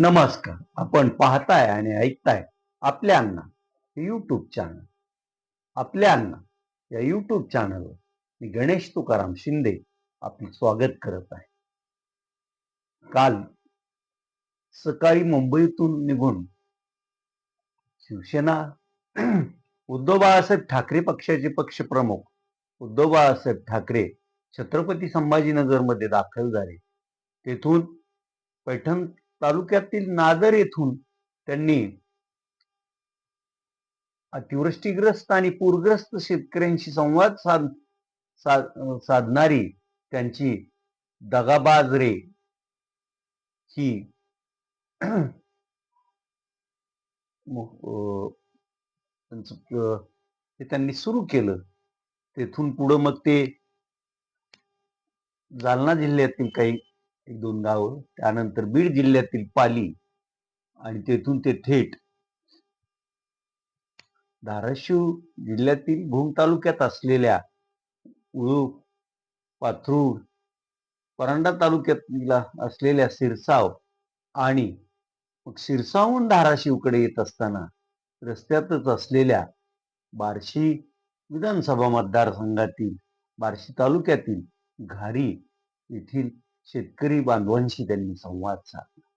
नमस्कार. आपण पाहताय आणि ऐकताय आपल्या अण्णा हे युट्यूब चॅनल आपल्या अण्णा या युट्यूब चॅनलवर मी गणेश तुकाराम शिंदे आपले स्वागत करत आहे. काल सकाळी मुंबईतून निघून शिवसेना उद्धव बाळासाहेब ठाकरे पक्षाचे पक्षप्रमुख उद्धव बाळासाहेब ठाकरे छत्रपती संभाजीनगरमध्ये दाखल झाले. तेथून पैठण तालुक्यातील नादर येथून त्यांनी अतिवृष्टीग्रस्त आणि पूरग्रस्त शेतकऱ्यांशी संवाद साध सा- साधणारी त्यांची दगाबाज रे ही अं, त्यांचं त्यांनी सुरू केलं. तेथून पुढं मग ते जालना जिल्ह्यातील काही एक दोन गावं. त्यानंतर बीड जिल्ह्यातील पाली आणि तेथून ते थेट धाराशिव जिल्ह्यातील भूम तालुक्यात असलेल्या उळू पाथरूड परांडा तालुक्यात असलेल्या सिरसाव आणि मग सिरसावून धाराशिवकडे येत असताना रस्त्यातच असलेल्या बार्शी विधानसभा मतदारसंघातील बार्शी तालुक्यातील घारी येथील शेतकरी बांधवांशी त्यांनी संवाद साधला.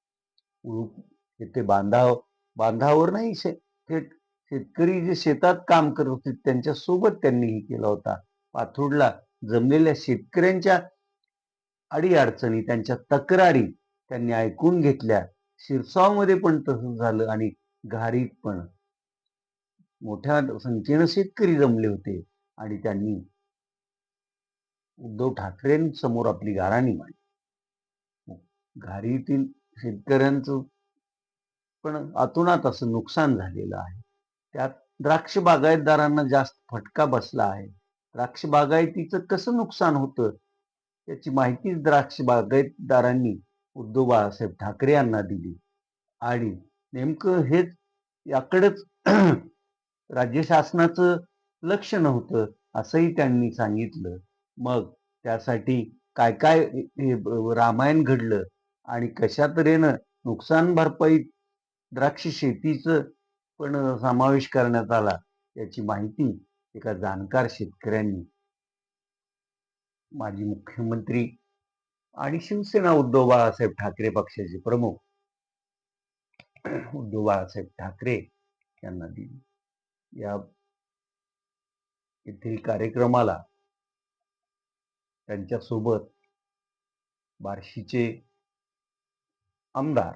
उळू येथे बांधाव बांधावर नाही शे- थेट शेतकरी जे शेतात काम करत होते त्यांच्यासोबत त्यांनी हे केला होता. पाथुडला जमलेल्या शेतकऱ्यांच्या अडीअडचणी त्यांच्या तक्रारी त्यांनी ऐकून घेतल्या. शिरसावमध्ये पण तसं झालं आणि घारीत पण. मोठ्या संख्येनं शेतकरी जमले होते आणि त्यांनी उद्धव ठाकरेंसमोर आपली गाराणी मांडली. घारीतील शेतकऱ्यांचं पण अतोनात असं नुकसान झालेलं आहे. त्यात द्राक्ष बागायतदारांना जास्त फटका बसला आहे. द्राक्ष बागायतीचं कसं नुकसान होतं? त्याची माहिती द्राक्ष बागायतदारांनी उद्धव बाळासाहेब ठाकरे यांना दिली. आणि नेमकं हेच याकडेच राज्य शासनाचं लक्ष नव्हतं असंही त्यांनी सांगितलं. मग त्यासाठी काय काय हे रामायण घडलं? आणि कशा तऱ्हेनं नुकसान भरपाईत द्राक्ष शेतीचं पण समावेश करण्यात आला याची माहिती एका जाणकार शेतकऱ्यांनी माजी मुख्यमंत्री आणि शिवसेना उद्धव बाळासाहेब ठाकरे पक्षाचे प्रमुख उद्धव बाळासाहेब ठाकरे यांना दिली. या येथील कार्यक्रमाला त्यांच्यासोबत बार्शीचे आमदार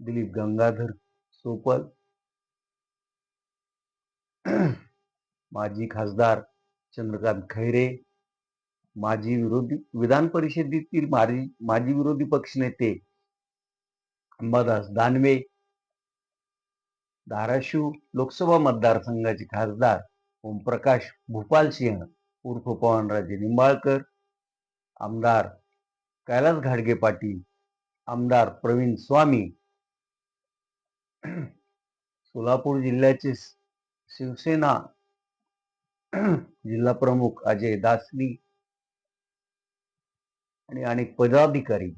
दिलीप गंगाधर सोपल माजी खासदार चंद्रकांत खैरे माजी विरोधी विधान परिषदेतील माजी माजी विरोधी पक्षनेते अंबादास दानवे धाराशिव लोकसभा मतदारसंघाचे खासदार ओमप्रकाश भूपाल सिंह उर्फ पवनराजे निंबाळकर आमदार कैलास घाडगे पाटील आमदार प्रवीण स्वामी सोलापूर जिल्ह्याचे शिवसेना जिल्हा प्रमुख अजय दासनी आणि अनेक पदाधिकारी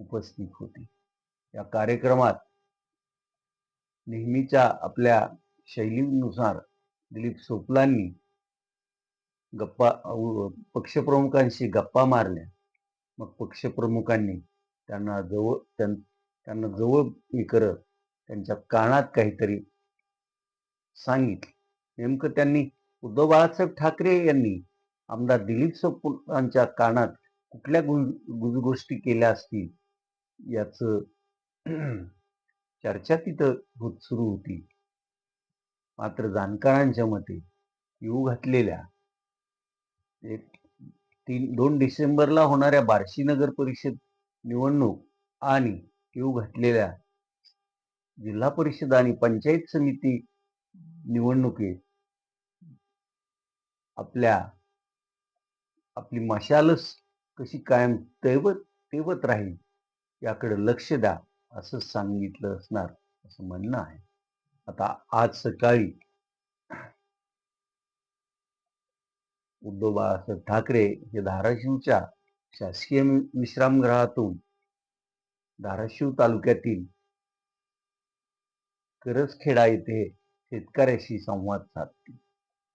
उपस्थित होते. या कार्यक्रमात नेहमीच्या आपल्या शैलीनुसार दिलीप सोपलांनी गप्पा पक्षप्रमुखांशी गप्पा मारल्या. मग पक्षप्रमुखांनी त्यांना जवळ त्यां- त्यांना जवळ हे करत त्यांच्या कानात काहीतरी सांगितलं. नेमकं त्यांनी उद्धव बाळासाहेब ठाकरे यांनी आमदार दिलीप सोपलांच्या कानात कुठल्या गुज- गोष्टी केल्या असतील याच चर्चा तिथं होत सुरू होती. मात्र जाणकारांच्या मते येऊ घातलेल्या एक तीन दोन डिसेंबरला होणाऱ्या बार्शी नगर परिषद निवडणूक आणि येऊ घातलेल्या जिल्हा परिषद आणि पंचायत समिती निवडणुकीत आपल्या आपली मशालच कशी कायम तेवत तेवत राहील याकडे लक्ष द्या असं सांगितलं असणार असं म्हणणं आहे. आता आज सकाळी उद्धव बाळासाहेब ठाकरे हे धाराशिवच्या शासकीय विश्रामगृहातून धाराशिव तालुक्यातील करसखेडा येथे शेतकऱ्याशी संवाद साधतील.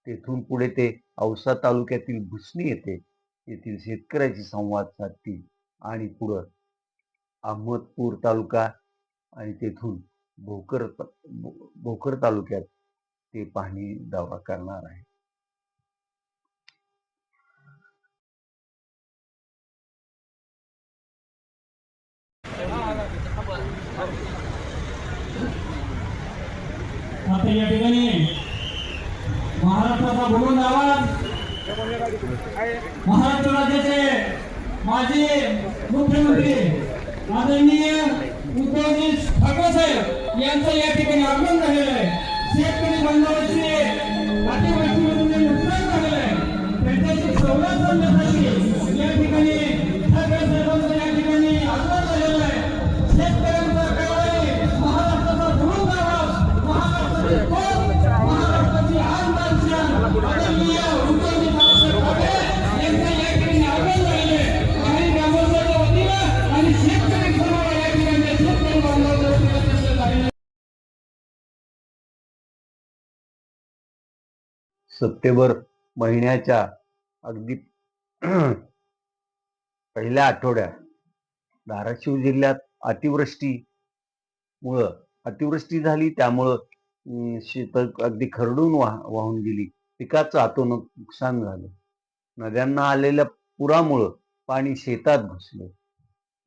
तेथून पुढे ते औसा तालुक्यातील भुसणी येथे येथील शेतकऱ्याशी संवाद साधतील आणि पुढं अहमदपूर तालुका आणि तेथून भोकर भोकर तालुक्यात ते पाहणी दौरा करणार आहे आता या ठिकाणी. महाराष्ट्राचा बोलून आवाज. महाराष्ट्र राज्याचे माजी मुख्यमंत्री आदरणीय उद्धवजी ठाकरे साहेब यांचं या ठिकाणी आगमन झालेलं आहे. शेतकरी बांधवांचे अतिवृष्टीमधून नुकसान झालेलं आहे. त्यांच्याशी संवाद साधण्यासाठी सप्टेंबर महिन्याच्या अगदी पहिल्या आठवड्यात धाराशिव जिल्ह्यात अतिवृष्टीमुळं अतिवृष्टी झाली त्यामुळं शेत अगदी खरडून वाह वाहून गेली. पिकाचं अतोनात नुकसान झालं. नद्यांना आलेल्या पुरामुळं पाणी शेतात घुसलं.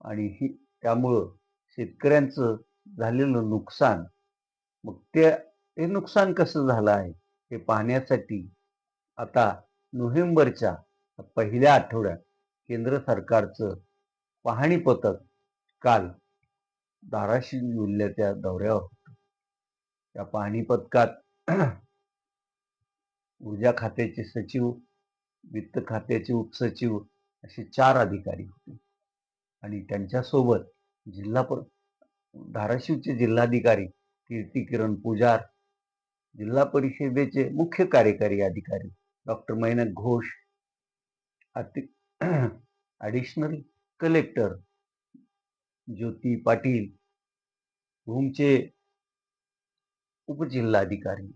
आणि ही त्यामुळं शेतकऱ्यांचं झालेलं नुकसान मग ते हे नुकसान कसं झालं आहे? हे पाहण्यासाठी आता नोव्हेंबरच्या पहिल्या आठवड्यात केंद्र सरकारचं पाहणी पथक काल धाराशिव जिल्ह्याच्या दौऱ्यावर होतं. त्या पाहणी पथकात ऊर्जा खात्याचे सचिव वित्त खात्याचे उपसचिव असे चार अधिकारी होते. आणि त्यांच्यासोबत जिल्हा पर धाराशिवचे जिल्हाधिकारी कीर्ती किरण पुजार जिल्हा परिषदेचे मुख्य कार्यकारी अधिकारी डॉक्टर मैनक घोष अति ॲडिशनल कलेक्टर ज्योती पाटील भूमचे उपजिल्हाधिकारी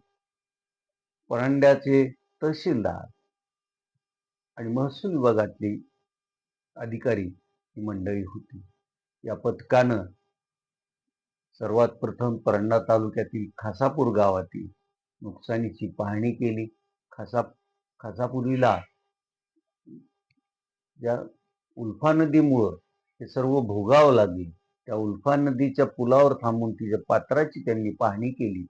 परांड्याचे तहसीलदार आणि महसूल विभागातली अधिकारी ही मंडळी होती. या पथकानं सर्वात प्रथम परंडा तालुक्यातील खासापूर गावातील नुकसानीची पाहणी केली. खासा खासापूर्वीला ज्या उल्फा नदीमुळं हे सर्व भोगावं लागले त्या उल्फा नदीच्या पुलावर थांबून तिच्या पात्राची त्यांनी पाहणी केली.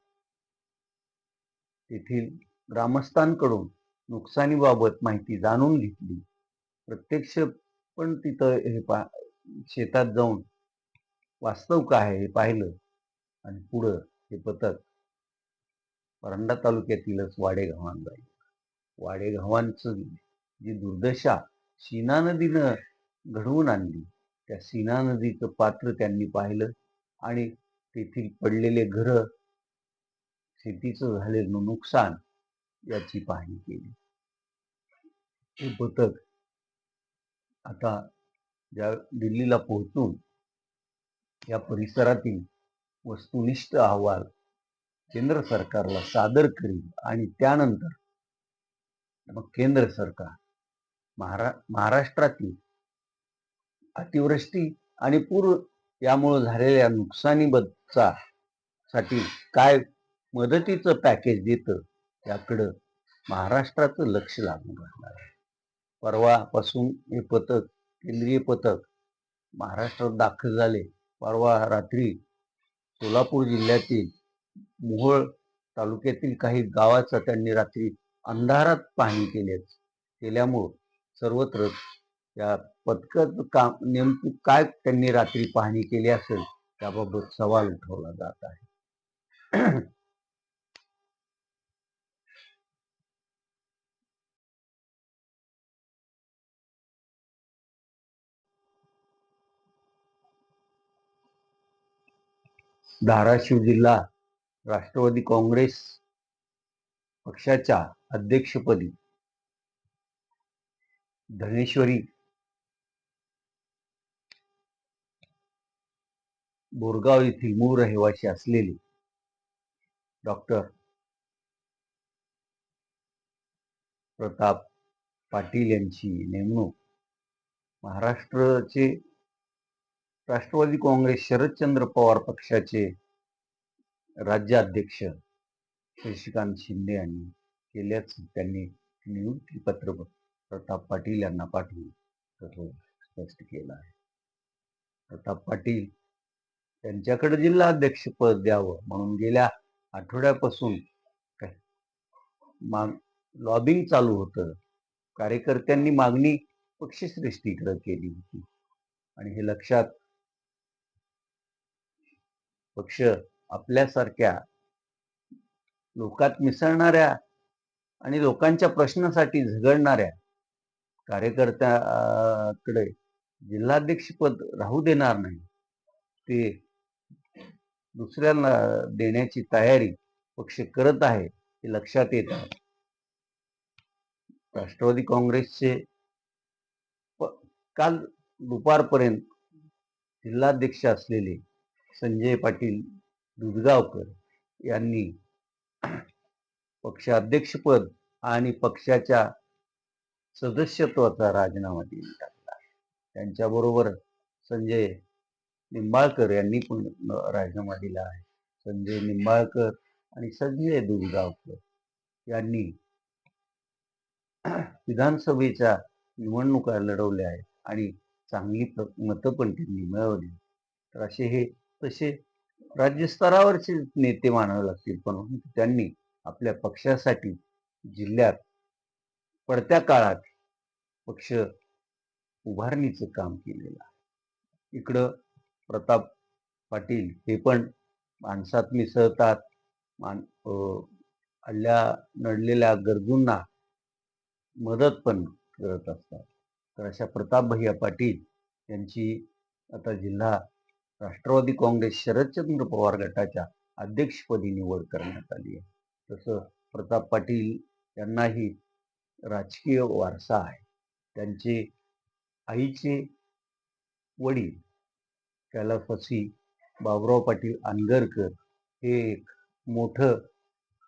तेथील ग्रामस्थांकडून नुकसानीबाबत माहिती जाणून घेतली. प्रत्यक्ष पण तिथं हे पा शेतात जाऊन वास्तव काय आहे हे पाहिलं आणि पुढं हे पथक परंडा तालुक्यातीलच वाडेगावात जाईल. वाडेगावांचं जी दुर्दशा सीना नदीनं घडवून आणली त्या सीना नदीचं पात्र त्यांनी पाहिलं आणि तेथील पडलेले घर शेतीचं झालेलं नुकसान याची पाहणी केली. हे पथक आता ज्या दिल्लीला पोहोचून या परिसरातील वस्तुनिष्ठ अहवाल केंद्र सरकारला सादर करील आणि त्यानंतर मग केंद्र सरकार महारा महाराष्ट्रातील अतिवृष्टी आणि पूर यामुळे झालेल्या नुकसानीबद्दलचा साठी काय मदतीचं पॅकेज देतं त्याकडं महाराष्ट्राचं लक्ष लागून राहणार आहे. परवापासून हे पथक केंद्रीय पथक महाराष्ट्रात दाखल झाले. परवा रात्री सोलापूर जिल्ह्यातील मोहोळ तालुक्यातील काही गावाचा त्यांनी रात्री अंधारात पाहणी केली. केल्यामुळं सर्वत्र या पथकाचं काम नेमकं काय त्यांनी रात्री पाहणी केली असेल त्याबाबत सवाल उठवला जात आहे. धाराशिव जिल्हा राष्ट्रवादी काँग्रेस पक्षाच्या अध्यक्षपदी धनेश्वरी बोरगाव येथील मूळ रहिवासी असलेले डॉक्टर प्रताप पाटील यांची नेमणूक. महाराष्ट्राचे राष्ट्रवादी काँग्रेस शरदचंद्र पवार पक्षाचे राज्याध्यक्ष शशिकांत शिंदे यांनी केल्याचं त्यांनी नियुक्तीपत्र प्रताप पाटील यांना पाठवून तसं स्पष्ट केलं आहे. प्रताप पाटील त्यांच्याकडे जिल्हा अध्यक्षपद द्यावं म्हणून गेल्या आठवड्यापासून काय? माग लॉबिंग चालू होतं. कार्यकर्त्यांनी मागणी पक्षश्रेष्ठीकडे केली होती. आणि हे लक्षात पक्ष आपल्यासारख्या लोकात मिसळणाऱ्या आणि लोकांच्या प्रश्नासाठी झगडणाऱ्या कार्यकर्त्याकडे जिल्हाध्यक्षपद राहू देणार नाही ते दुसऱ्यांना देण्याची तयारी पक्ष करत आहे हे लक्षात येत आहे. राष्ट्रवादी काँग्रेसचे काल दुपारपर्यंत जिल्हाध्यक्ष असलेले संजय पाटील दुधगावकर यांनी पक्षाध्यक्षपद आणि पक्षाच्या सदस्यत्वाचा राजीनामा देऊन टाकला. त्यांच्याबरोबर संजय निंबाळकर यांनी पण राजीनामा दिला आहे. संजय निंबाळकर आणि संजय दुर्गावकर यांनी विधानसभेच्या निवडणुका लढवल्या आहेत आणि चांगली मतं पण त्यांनी मिळवली तर असे हे तसे राज्यस्तरावरचे नेते मानावे लागतील. पण त्यांनी आपल्या पक्षासाठी जिल्ह्यात पडत्या काळात पक्ष उभारणीचं काम केलेलं आहे. इकडं प्रताप पाटील हे पण माणसात मिसळतात मान अल्ल्या नडलेल्या गरजूंना मदत पण करत असतात. तर अशा प्रताप भैया पाटील यांची आता जिल्हा राष्ट्रवादी काँग्रेस शरदचंद्र पवार गटाच्या अध्यक्षपदी निवड करण्यात आली आहे. तसं प्रताप पाटील यांनाही राजकीय वारसा आहे. त्यांचे आईचे वडील कैलासवासी बाबुराव पाटील आनगरकर हे एक मोठं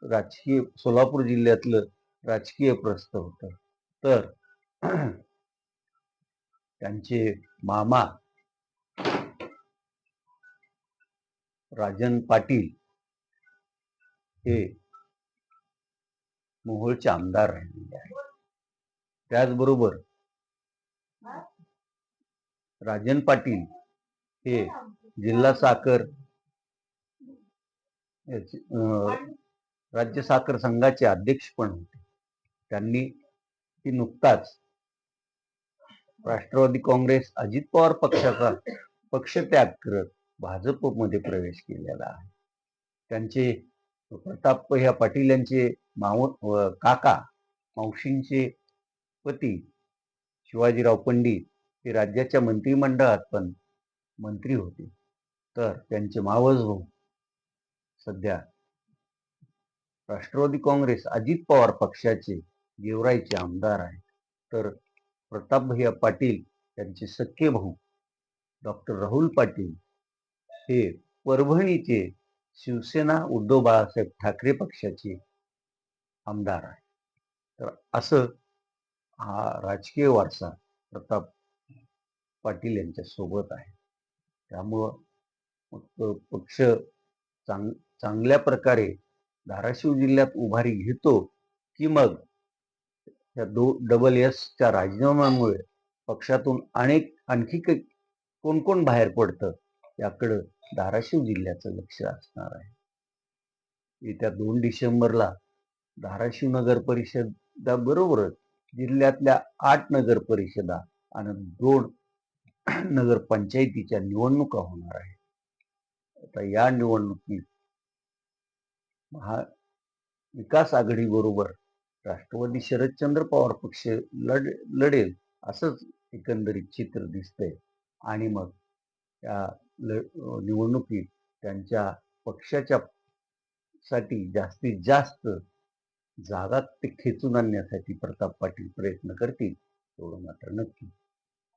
राजकीय सोलापूर जिल्ह्यातलं राजकीय प्रस्थ होतं. तर त्यांचे मामा राजन पाटील हे मोहोळचे आमदार राहिलेले आहेत. त्याचबरोबर राजन पाटील हे जिल्हा साखर अं, राज्य साखर संघाचे अध्यक्ष पण होते. त्यांनी ती नुकताच राष्ट्रवादी काँग्रेस अजित पवार पक्षाचा पक्षत्याग करत भाजपमध्ये प्रवेश केलेला आहे. त्यांचे प्रताप ह्या पाटील यांचे माव काका मावशींचे पती शिवाजीराव पंडित हे राज्याच्या मंत्रिमंडळात पण मंत्री होते. तर त्यांचे मावस भाऊ सध्या राष्ट्रवादी काँग्रेस अजित पवार पक्षाचे गेवराईचे आमदार आहेत. तर प्रतापभैया पाटील यांचे सख्खे भाऊ डॉक्टर राहुल पाटील हे परभणीचे शिवसेना उद्धव बाळासाहेब ठाकरे पक्षाचे आमदार आहे तर असं हा राजकीय वारसा प्रताप पाटील यांच्या सोबत आहे. त्यामुळं पक्ष चांग चांगल्या प्रकारे धाराशिव जिल्ह्यात उभारी घेतो की मग या दो डबल एसच्या राजीनाम्यामुळे पक्षातून अनेक आणखी काही कोण कोण बाहेर पडतं याकडं धाराशिव जिल्ह्याचं लक्ष असणार आहे. येत्या दोन डिसेंबरला धाराशिव नगर परिषदाबरोबरच जिल्ह्यातल्या आठ नगर परिषदा आणि दोन नगर पंचायतीच्या निवडणुका होणार आहे आता या निवडणुकीत महा विकास आघाडी बरोबर राष्ट्रवादी शरदचंद्र पवार पक्ष लढ लढेल असंच एकंदरीत चित्र दिसतंय. आणि मग या निवडणुकीत त्यांच्या पक्षाच्या साठी जास्तीत जास्त जागा ते खेचून आणण्यासाठी प्रताप पाटील प्रयत्न करतील एवढं मात्र नक्की.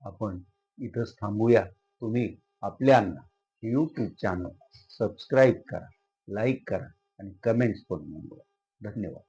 आपण इथंच थांबूया. तुम्ही आपल्यांना यूट्यूब चॅनल सबस्क्राईब करा लाईक करा आणि कमेंट्स पण नोंदवा. धन्यवाद.